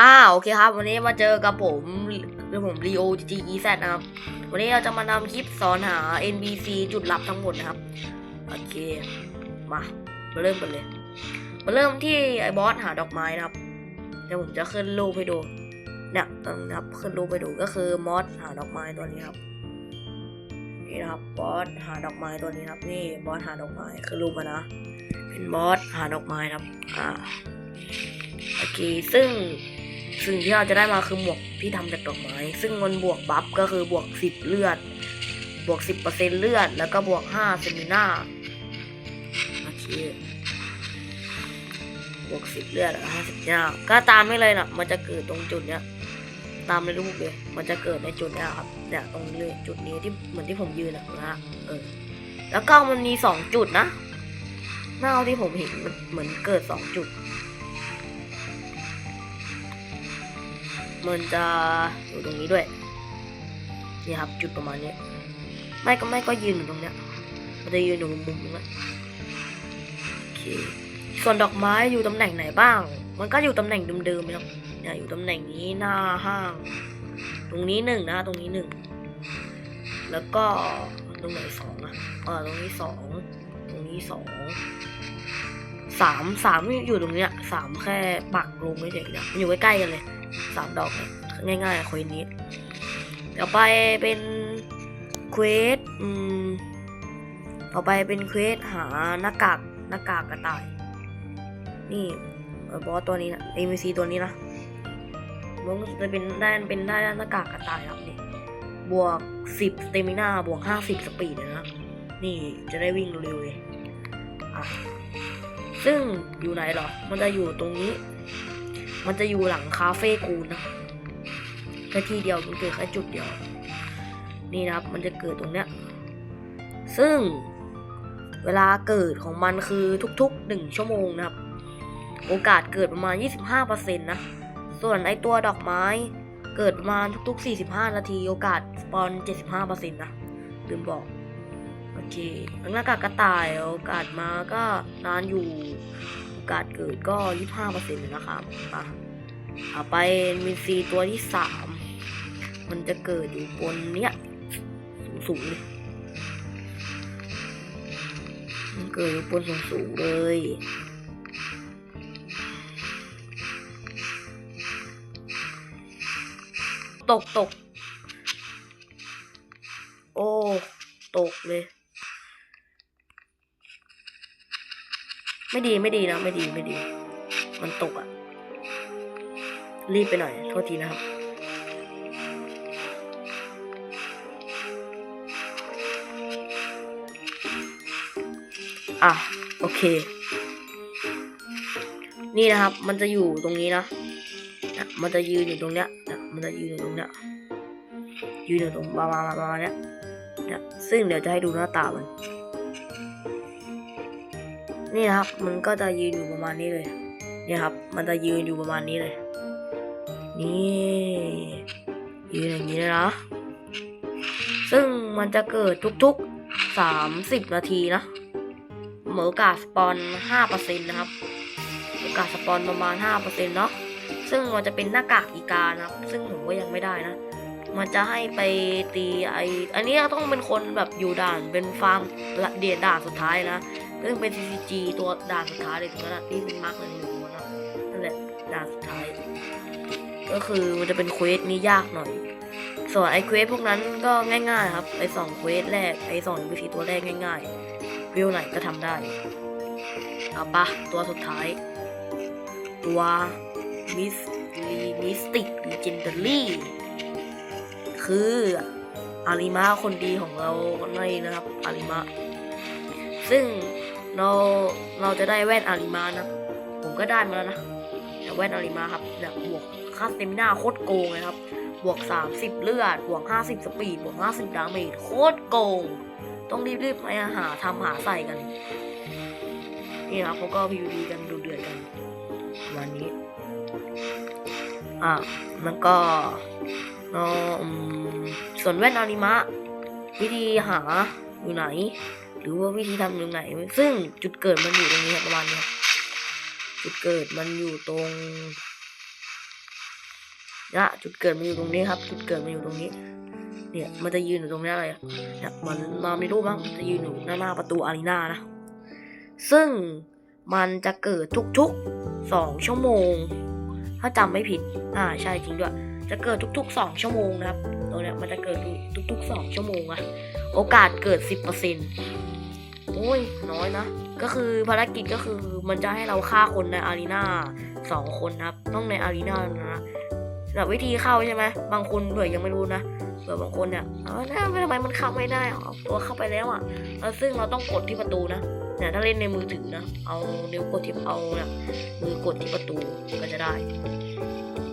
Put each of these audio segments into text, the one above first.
อ่าโอเคครับ วันนี้มาเจอกับผมคือผม Leo G E Z นะครับ วันนี้เราจะมาทำคลิปสอนหา NBC จุดลับทั้งหมดนะครับ โอเค มา มาเริ่มกันเลย มาเริ่มที่ไอ้บอสหาดอกไม้นะครับ เดี๋ยวผมจะขึ้นรูปให้ดู เนี่ยตรงนี้ครับขึ้นรูปให้ดูก็คือมอสหาดอกไม้ตัวนี้ครับ นี่นะครับบอสหาดอกไม้ตัวนี้ครับ นี่บอสหาดอกไม้คือรูปมันะ เป็นบอสหาดอกไม้นะครับ อ่า โอเค ซึ่ง สิ่งที่เราจะได้มาคือหมวกที่ทำจากดอกไม้ ซึ่งมันบวกบัฟก็คือบวกสิบเลือด บวกสิบเปอร์เซ็นเลือด แล้วก็บวกห้าเซมิน่าโอเคบวกสิบเลือดห้าสิบห้าก็ตามไม่เลยนะมันจะเกิดตรงจุดเนี้ย ตามในรูปเลย มันจะเกิดในจุดเนี้ยครับ เนี่ยตรงนี้เลยจุดนี้ที่เหมือนที่ผมยืนอะนะฮะเออ แล้วก็มันมีสองจุดนะหน้าที่ผมเห็นมันเหมือนเกิดสองจุด มันจะอยู่ตรงนี้ด้วยนี่ครับ จุดประมาณนี้ไม่ก็ไม่ก็ยืนอยู่ตรงเนี้ยมันจะยืนอยู่มุมมุมๆตรงนี้โอเคส่วนดอกไม้อยู่ตำแหน่งไหนบ้าง มันก็อยู่ตำแหน่งเดิมๆนะครับเนี่ยอยู่ตำแหน่งนี้หน้าห้าง ตรงนี้หนึ่งนะ ตรงนี้หนึ่งแล้วก็ตรงไหนสองอะเออตรงนี้สองตรงนี้สอง สามสามอยู่ตรงเนี้ยสามแค่ปักลงไม่เฉยๆนะมันอยู่ใกล้ๆกันเลยสามดอกง่ายๆอะควสนี้ต่อไปเป็นเควสอืมต่อไปเป็นเควสหาหน้ากากหน้ากากกระต่าย นี่บอสตัวนี้นะ AMC ตัวนี้นะมันจะเป็นได้เป็นได้หน้ากากกระต่ายครับนี่บวกสิบสเตมิน่าบวกห้าสิบสปีดนะนี่จะได้วิ่งเร็วเลยอะ ซึ่งอยู่ไหนหรอ มันจะอยู่ตรงนี้ มันจะอยู่หลังคาเฟ่กูนนะแค่ที่เดียวมันเกิดแค่จุดเดียว นี่นะครับ มันจะเกิดตรงเนี้ย ซึ่งเวลาเกิดของมันคือทุกๆหนึ่งชั่วโมงนะครับ โอกาสเกิดประมาณ 25%นะ ส่วนไอตัวดอกไม้เกิดประมาณทุกๆ 45 นาที โอกาสสปอน 75%นะลืมบอก โอเคหน้ากากกระต่ายโอกาสมาก็นานอยู่โอกาสเกิดก็25%เลยนะครับอะต่อไปมีซีตัวที่3มันจะเกิดอยู่บนเนี้ยสูงๆเลยมันเกิดอยู่บนสูงๆเลยตกตก โอ้ ตกเลย ไม่ดีไม่ดีนะไม่ดีไม่ดี มันตกอะรีบไปหน่อย โทษทีนะครับ อะ โอเค นี่นะครับ มันจะอยู่ตรงนี้นะนี่ยมันจะยืนอยู่ตรงเนี้ยนี่ยมันจะยืนอยู่ตรงเนี้ยยืนอยู่ตรงประมาณประมาเนี้ยนี่ยซึ่งเดี๋ยวจะให้ดูหน้าตามัน นี่นะครับ มันก็จะยืนอยู่ประมาณนี้เลยเนี่ยครับ มันจะยืนอยู่ประมาณนี้เลย นี่ยืนอย่างนี้เลยนะ ซึ่งมันจะเกิดทุกๆสามสิบนาทีนะเหมือกาสปอนห้าเปอร์เซ็นนะครับโอกาสสปอนประมาณห้าเปอร์เซ็นเนาะ ซึ่งมันจะเป็นหน้ากากอีกานะครับ ซึ่งผมก็ยังไม่ได้นะ มันจะให้ไปตีไอ อันนี้ต้องเป็นคนแบบอยู่ด่านเป็นฟาร์มละเดียดด่านสุดท้ายนะ ซึ่งเป็น CCG ตัวด่านสุดท้ายเลยตรงนั้นนะที่เป็นมาร์กเลยอยู่ตรงนั้นนะนั่นแหละด่านสุดท้าย ก็คือมันจะเป็นเควสนี้ยากหน่อย ส่วนไอเควสพวกนั้นก็ง่ายๆครับไอสองเควสแรกไอสองวิธีตัวแรกง่ายๆวิวไหนก็ทำได้เอาปะตัวสุดท้าย ตัวมิสลีมิสติกลีเจนเดอรี่คืออาริมาคนดีของเราในนะครับอาริมาซึ่ง เราเราจะได้แว่นอาริมานะ ผมก็ได้มาแล้วนะแแว่นอาริมาครับเนี่ยบวกค่าสเตมิน่าโคตรโกงเลยครับ บวก 30 เลือด บวก 50 สปีด บวก 50 ดาเมจ โคตรโกง ต้องรีบๆไปหาทำหาใส่กัน นี่ครับเขาก็พีวีกันดูเดือดกันวันนี้ อะแล้วก็เนาะส่วนแว่นอาริมะ วิธีหาอยู่ไหน หรือว่าวิธีทำอยู่ไหน ซึ่งจุดเกิดมันอยู่ตรงนี้ครับประมาณนี้จุดเกิดมันอยู่ตรงนะจุดเกิดมันอยู่ตรงนี้ครับ จุดเกิดมันอยู่ตรงนี้ เนี่ย มันจะยืนอยู่ตรงนี้เลยเนี่ยมันมาในรูปบ้างจะยืนอยู่หน้าหน้าประตูอารีนานะ ซึ่งมันจะเกิดทุกๆสองชั่วโมง ถ้าจำไม่ผิด อ่าใช่จริงด้วย จะเกิดทุกๆสองชั่วโมงนะครับ ตรงเนี้ยมันจะเกิดทุกๆสองชั่วโมงอะ โอกาสเกิดสิบเปอร์เซ็นต์โอ้ย น้อยนะ ก็คือภารกิจก็คือมันจะให้เราฆ่าคนในอารีนาสองคนนะครับ ต้องในอารีนานะแบบวิธีเข้าใช่ไหมบางคนเผื่อยังไม่รู้นะเผื่อบางคนเนี่ยเออทำไมมันเข้าไม่ได้เอาตัวเข้าไปแล้วอะซึ่งเราต้องกดที่ประตูนะเนี่ยถ้าเล่นในมือถือนะ เอานิ้วกดที่เอาเนี่ยมือกดที่ประตูก็จะได้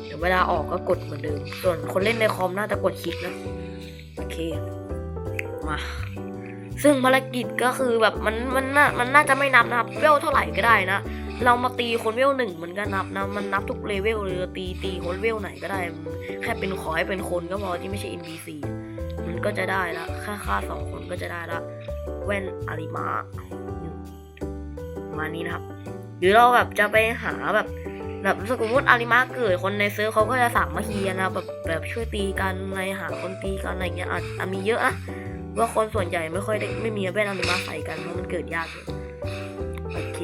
เดี๋ยวเวลาออกก็กดเหมือนเดิม ส่วนคนเล่นในคอมน่าจะกดคลิกนะ โอเค มา ซึ่งภารกิจก็คือแบบมันมันน่ามันน่าจะไม่นับนะครับเวลเท่าไหร่ก็ได้นะ เรามาตีคนเวลหนึ่งมันก็นับนะ มันนับทุกเลเวลเลยตีตีคนเวลไหนก็ได้ แค่เป็นขอให้เป็นคนก็พอที่ไม่ใช่ NPC มันก็จะได้ละค่าค่าสองคนก็จะได้ละแว่นอาริมาประมาณนี้นะครับ หรือเราแบบจะไปหาแบบแบบสมมติอาริมาเกิดคนในเซิร์ฟเขาก็จะสามัคคีกันะแบบแบบช่วยตีกันในหาคนตีกันอะไรเงี้ยอาจอาจมีเยอะนะ ว่าคนส่วนใหญ่ไม่ค่อยได้ไม่มีแว่นอาริมาใส่กันเพราะมันเกิดยากเลยโอเค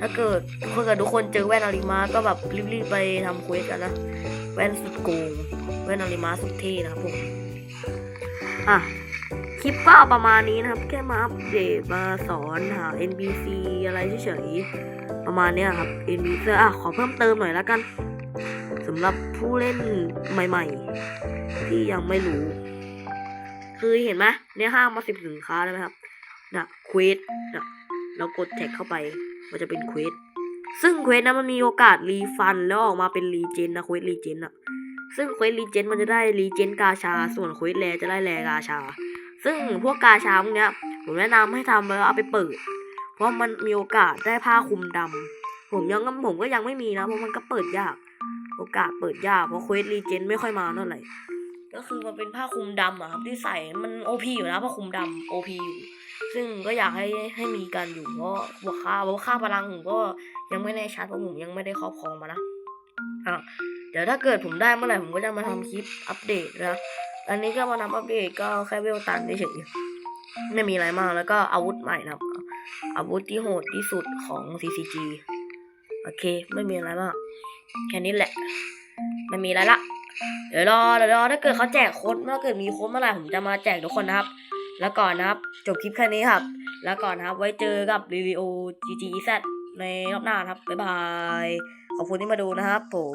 ถ้าเกิดถ้าเกิดทุกคนเจอแว่นอาริมาก็แบบรีบๆไปทำเควสกันนะแว่นสุดโกงแว่นอาริมาสุดเท่นะครับผมอะคลิปก็ประมาณนี้นะครับ แค่มาอัปเดตมาสอนหา NPC อะไรเฉยๆประมาณเนี้ยครับ NPC อะขอเพิ่มเติมหน่อยแล้วกันสำหรับผู้เล่นใหม่ ๆ ที่ยังไม่รู้ คือเห็นไหมเนี่ยห้างมาสิบสินค้าแล้วครับนะเควสนะเรากดแท็กเข้าไป มันจะเป็นเควสซึ่งเควสนะมันมีโอกาสรีฟันแล้วออกมาเป็นรีเจนนะเควสรีเจนอะซึ่งเควสรีเจนมันจะได้รีเจนกาชา ส่วนเควสแรจะได้แรกาชา ซึ่งพวกกาชาพวกเนี้ยผมแนะนำให้ทำแล้วเอาไปเปิด เพราะมันมีโอกาสได้ผ้าคลุมดำผมยังผมก็ยังไม่มีนะเพราะมันก็เปิดยาก โอกาสเปิดยากเพราะเควสรีเจนไม่ค่อยมาเท่าไหร่ ก็คือมันเป็นผ้าคลุมดำอะครับที่ใส่มันโอพีอยู่นะผ้าคลุมดำโอพีอยู่ซึ่งก็อยากให้ให้มีกันอยู่เพราะบวกค่าบวกค่าพลังผมก็ยังไม่แน่ชัดเพราะผมยังไม่ได้ครอบครองมานะอะเดี๋ยวถ้าเกิดผมได้เมื่อไหร่ผมก็จะมาทำคลิปอัปเดตนะอันนี้ก็มาทำอัปเดตก็แค่เวลตันเฉยๆไม่มีอะไรมากแล้วก็อาวุธใหม่นะอาวุธที่โหดที่สุดของ CCG โอเค ไม่มีอะไรมากแค่นี้แหละ ไม่มีอะไรละ เดี๋ยวรอเดี๋ยวรอถ้าเกิดเขาแจกโค้ดเมื่อเกิดมีโค้ดเมื่อไหร่ผมจะมาแจกทุกคนนะครับ แล้วก่อนนะครับ จบคลิปแค่นี้ครับ แล้วก่อนนะครับ ไว้เจอกับรีวิว GGEZ ในรอบหน้าครับบ๊ายบายขอบคุณที่มาดูนะครับผม